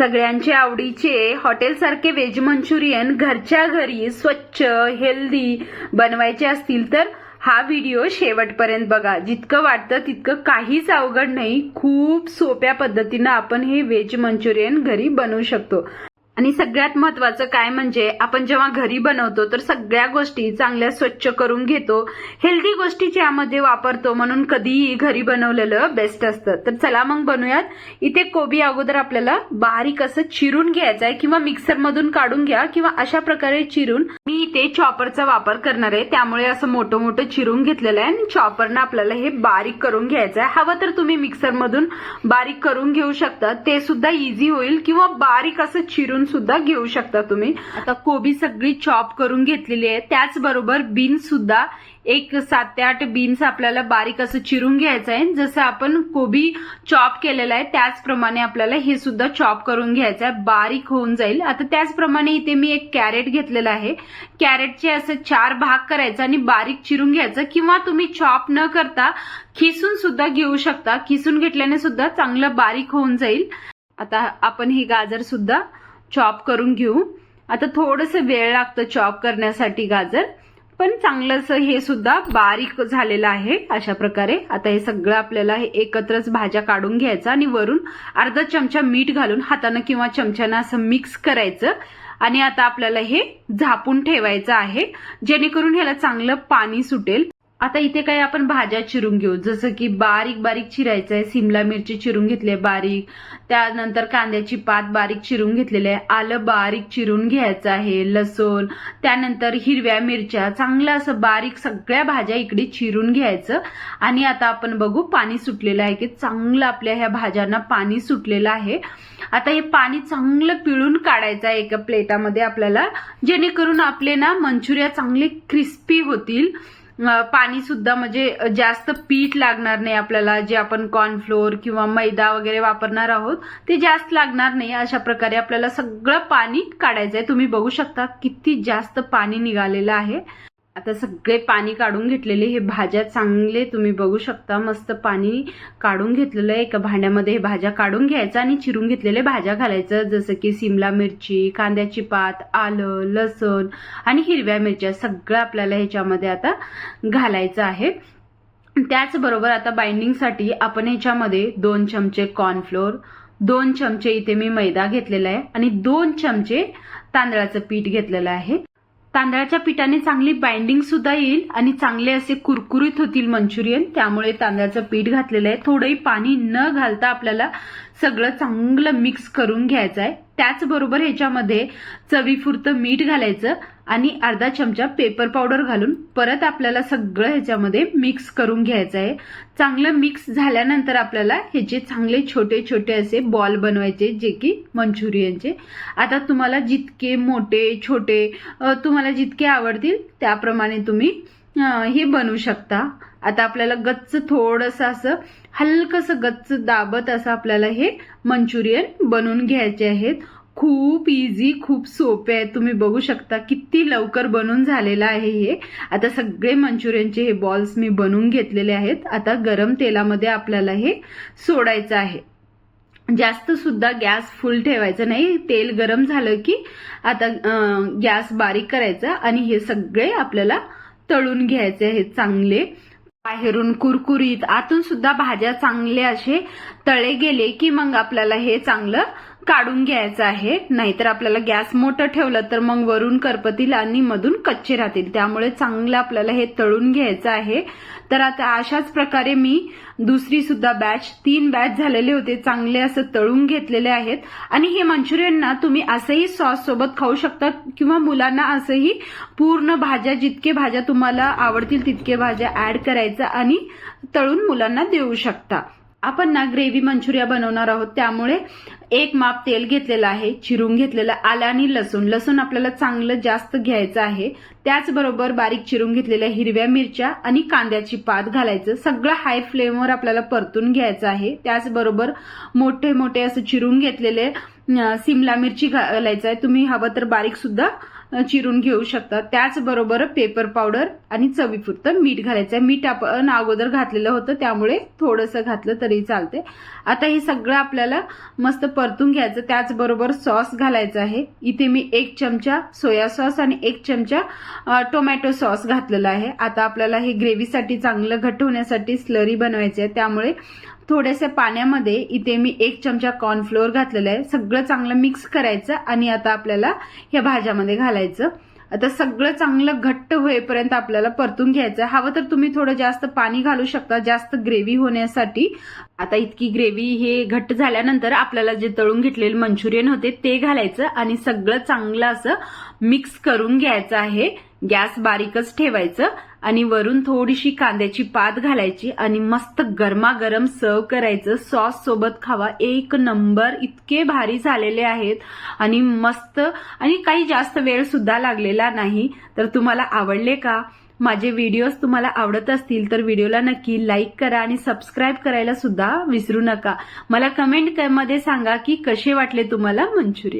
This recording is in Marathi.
सगळ्यांचे आवडीचे हॉटेलसारखे व्हेज मंचुरियन घरच्या घरी स्वच्छ हेल्दी बनवायचे असतील तर हा व्हिडिओ शेवटपर्यंत बघा. जितकं वाटतं तितकं काहीच अवघड नाही. खूप सोप्या पद्धतीनं आपण हे व्हेज मंचुरियन घरी बनवू शकतो. आणि सगळ्यात महत्वाचं काय म्हणजे आपण जेव्हा घरी बनवतो तर सगळ्या गोष्टी चांगल्या स्वच्छ करून घेतो. हेल्दी गोष्टी ज्यामध्ये वापरतो म्हणून कधीही घरी बनवलेलं बेस्ट असतं. तर चला मग बनवूयात इथे कोबी अगोदर आपल्याला बारीक असं चिरून घ्यायचं आहे किंवा मिक्सर मधून काढून घ्या किंवा अशा प्रकारे चिरून मी इथे चॉपरचा वापर करणार आहे. त्यामुळे असं मोठं मोठं चिरून घेतलेलं आहे. आणि चॉपरनं आपल्याला हे बारीक करून घ्यायचं आहे हवं तर तुम्ही मिक्सर मधून बारीक करून घेऊ शकता. ते सुद्धा इझी होईल किंवा बारीक असं चिरून सुद्धा घेऊ शकता तुम्ही. आता कोबी सगळी चॉप करून घेतलेली आहे. त्याचबरोबर बीन्स सुद्धा एक सात ते आठ बीन्स आपल्याला बारीक असं चिरून घ्यायचं आहे. जसं आपण कोबी चॉप केलेला आहे त्याचप्रमाणे आपल्याला हे सुद्धा चॉप करून घ्यायचं आहे. बारीक होऊन जाईल. आता त्याचप्रमाणे इथे मी एक कॅरेट घेतलेला आहे. कॅरेटचे असे चार भाग करायचे आणि बारीक चिरून घ्यायचं किंवा तुम्ही चॉप न करता खिसून सुद्धा घेऊ शकता. खिसून घेतल्याने सुद्धा चांगलं बारीक होऊन जाईल. आता आपण ही गाजर सुद्धा चॉप करून घेऊ. आता थोडंसं वेळ लागतं चॉप करण्यासाठी गाजर. पण चांगलंसं हे सुद्धा बारीक झालेलं आहे अशा प्रकारे. आता हे सगळं आपल्याला हे एकत्रच भाज्या काढून घ्यायचं आणि वरून अर्धा चमचा मीठ घालून हातानं किंवा चमच्यानं असं मिक्स करायचं. आणि आता आपल्याला हे झापून ठेवायचं आहे. जेणेकरून ह्याला चांगलं पाणी सुटेल. आता इथे काही आपण भाज्या चिरून घेऊ. जसं की बारीक बारीक चिरायचं आहे. सिमला मिरची चिरून घेतली आहे बारीक. त्यानंतर कांद्याची पात बारीक चिरून घेतलेली आहे. आलं बारीक चिरून घ्यायचं आहे. लसूण त्यानंतर हिरव्या मिरच्या. चांगलं असं बारीक सगळ्या भाज्या इकडे चिरून घ्यायचं. आणि आता आपण बघू पाणी सुटलेलं आहे की चांगलं आपल्या ह्या भाज्यांना पाणी सुटलेलं आहे. आता हे पाणी चांगलं पिळून काढायचं आहे एका प्लेटामध्ये आपल्याला. जेणेकरून आपले ना मंचुरिया चांगले क्रिस्पी होतील. पाणी सुद्धा म्हणजे जास्त पीठ लागणार नाही आपल्याला जे आपण कॉर्नफ्लोअर किंवा मैदा वगैरे वापरणार आहोत ते जास्त लागणार नाही. अशा प्रकारे आपल्याला सगळं पाणी काढायचं आहे तुम्ही बघू शकता किती जास्त पाणी निघालेलं आहे. आता सगळे पाणी काढून घेतलेले हे भाज्या चांगले तुम्ही बघू शकता. मस्त पाणी काढून घेतलेलं आहे. एका भांड्यामध्ये हे भाज्या काढून घ्यायचं आणि चिरून घेतलेले भाज्या घालायचं. जसं की सिमला मिरची कांद्याची पात आलं लसण आणि हिरव्या मिरच्या सगळं आपल्याला ह्याच्यामध्ये आता घालायचं आहे. त्याचबरोबर आता बाइंडिंगसाठी आपण ह्याच्यामध्ये दोन चमचे कॉर्नफ्लोअर दोन चमचे इथे मी मैदा घेतलेला आहे आणि दोन चमचे तांदळाचं पीठ घेतलेलं आहे. तांदळाच्या पिठाने चांगली बाइंडिंग सुद्धा येईल आणि चांगले असे कुरकुरीत होतील मंचुरियन. त्यामुळे तांदळाचं पीठ घातलेलं आहे. थोडंही पाणी न घालता आपल्याला सगळं चांगलं मिक्स करून घ्यायचं आहे. त्याचबरोबर ह्याच्यामध्ये चवीपुरतं मीठ घालायचं आणि अर्धा चमचा पेपर पावडर घालून परत आपल्याला सगळं ह्याच्यामध्ये मिक्स करून घ्यायचं आहे. चांगलं मिक्स झाल्यानंतर आपल्याला ह्याचे चांगले छोटे छोटे असे बॉल बनवायचे जे की मंचुरियनचे. आता तुम्हाला जितके मोठे छोटे तुम्हाला जितके आवडतील त्याप्रमाणे तुम्ही हे बनवू शकता. आता आपल्याला गच्च थोडंसं असं हलकंसं गच्च दाबत असं आपल्याला हे मंचुरियन बनवून घ्यायचे आहेत. खूप इझी खूप सोपे आहेत तुम्ही बघू शकता किती लवकर बनून झालेलं आहे हे. आता सगळे मंचुरियनचे हे बॉल्स मी बनवून घेतलेले आहेत. आता गरम तेलामध्ये आपल्याला हे सोडायचं आहे. जास्त सुद्धा गॅस फुल ठेवायचं नाही. तेल गरम झालं की आता गॅस बारीक करायचा आणि हे सगळे आपल्याला तळून घ्यायचे आहेत चांगले. बाहेरून कुरकुरीत आतून सुद्धा भाज्या चांगले असे तळे गेले की मग आपल्याला हे चांगलं काढून घ्यायचं आहे. नाहीतर आपल्याला गॅस मोठं ठेवलं तर मग वरून करपतील आणि मधून कच्चे राहतील. त्यामुळे चांगलं आपल्याला हे तळून घ्यायचं आहे. तर आता अशाच प्रकारे मी दुसरी सुद्धा बॅच तीन बॅच झालेले होते. चांगले असं तळून घेतलेले आहेत. आणि हे मंचुरियन ना तुम्ही असंही सॉस सोबत खाऊ शकता किंवा मुलांना असंही पूर्ण भाज्या जितके भाज्या तुम्हाला आवडतील तितके भाज्या ऍड करायचं आणि तळून मुलांना देऊ शकता. आपण ना ग्रेव्ही मंचुरिया बनवणार आहोत त्यामुळे एक माप तेल घेतलेलं आहे चिरून घेतलेलं आलं आणि लसूण. लसूण आपल्याला चांगलं जास्त घ्यायचं आहे. त्याचबरोबर बारीक चिरून घेतलेल्या हिरव्या मिरच्या आणि कांद्याची पात घालायचं. सगळं हाय फ्लेमवर आपल्याला परतून घ्यायचं आहे. त्याचबरोबर मोठे मोठे असं चिरून घेतलेले सिमला मिरची घालायचं आहे. तुम्ही हवं तर बारीक सुद्धा चिरून घेऊ शकता त्याचबरोबर पेपर पावडर आणि चवीपुरतं मीठ घालायचं आहे मीठ आपण अगोदर घातलेलं होतं त्यामुळे थोडंसं घातलं तरी चालते. आता हे सगळं आपल्याला मस्त परतून घ्यायचं. त्याचबरोबर सॉस घालायचा आहे. इथे मी एक चमचा सोया सॉस आणि एक चमचा टोमॅटो सॉस घातलेला आहे. आता आपल्याला हे ग्रेव्हीसाठी चांगलं घट होण्यासाठी स्लरी बनवायचे आहे. त्यामुळे थोड्याशा पाण्यामध्ये इथे मी एक चमचा कॉर्नफ्लोअर घातलेला आहे. सगळं चांगलं मिक्स करायचं आणि आता आपल्याला ह्या भाज्यामध्ये घालायचं. आता सगळं चांगलं घट्ट होईपर्यंत आपल्याला परतून घ्यायचं. हवं तर तुम्ही थोडं जास्त पाणी घालू शकता जास्त ग्रेव्ही होण्यासाठी. आता इतकी ग्रेव्ही हे घट्ट झाल्यानंतर आपल्याला जे तळून घेतलेले मंचुरियन होते ते घालायचं आणि सगळं चांगलं असं मिक्स करून घ्यायचं आहे. गॅस बारीकच ठेवायचं आणि वरून थोडीशी कांद्याची पात घालायची आणि मस्त गरमागरम सर्व करायचं. सॉस सोबत खावा. एक नंबर इतके भारी झालेले आहेत. आणि मस्त आणि काही जास्त वेळ सुद्धा लागलेला नाही. तर तुम्हाला आवडले का? माझे व्हिडिओज तुम्हाला आवडत असतील तर व्हिडिओला नक्की लाईक करा आणि सबस्क्राईब करायला सुद्धा विसरू नका. मला कमेंटमध्ये सांगा की कसे वाटले तुम्हाला मंचुरियन?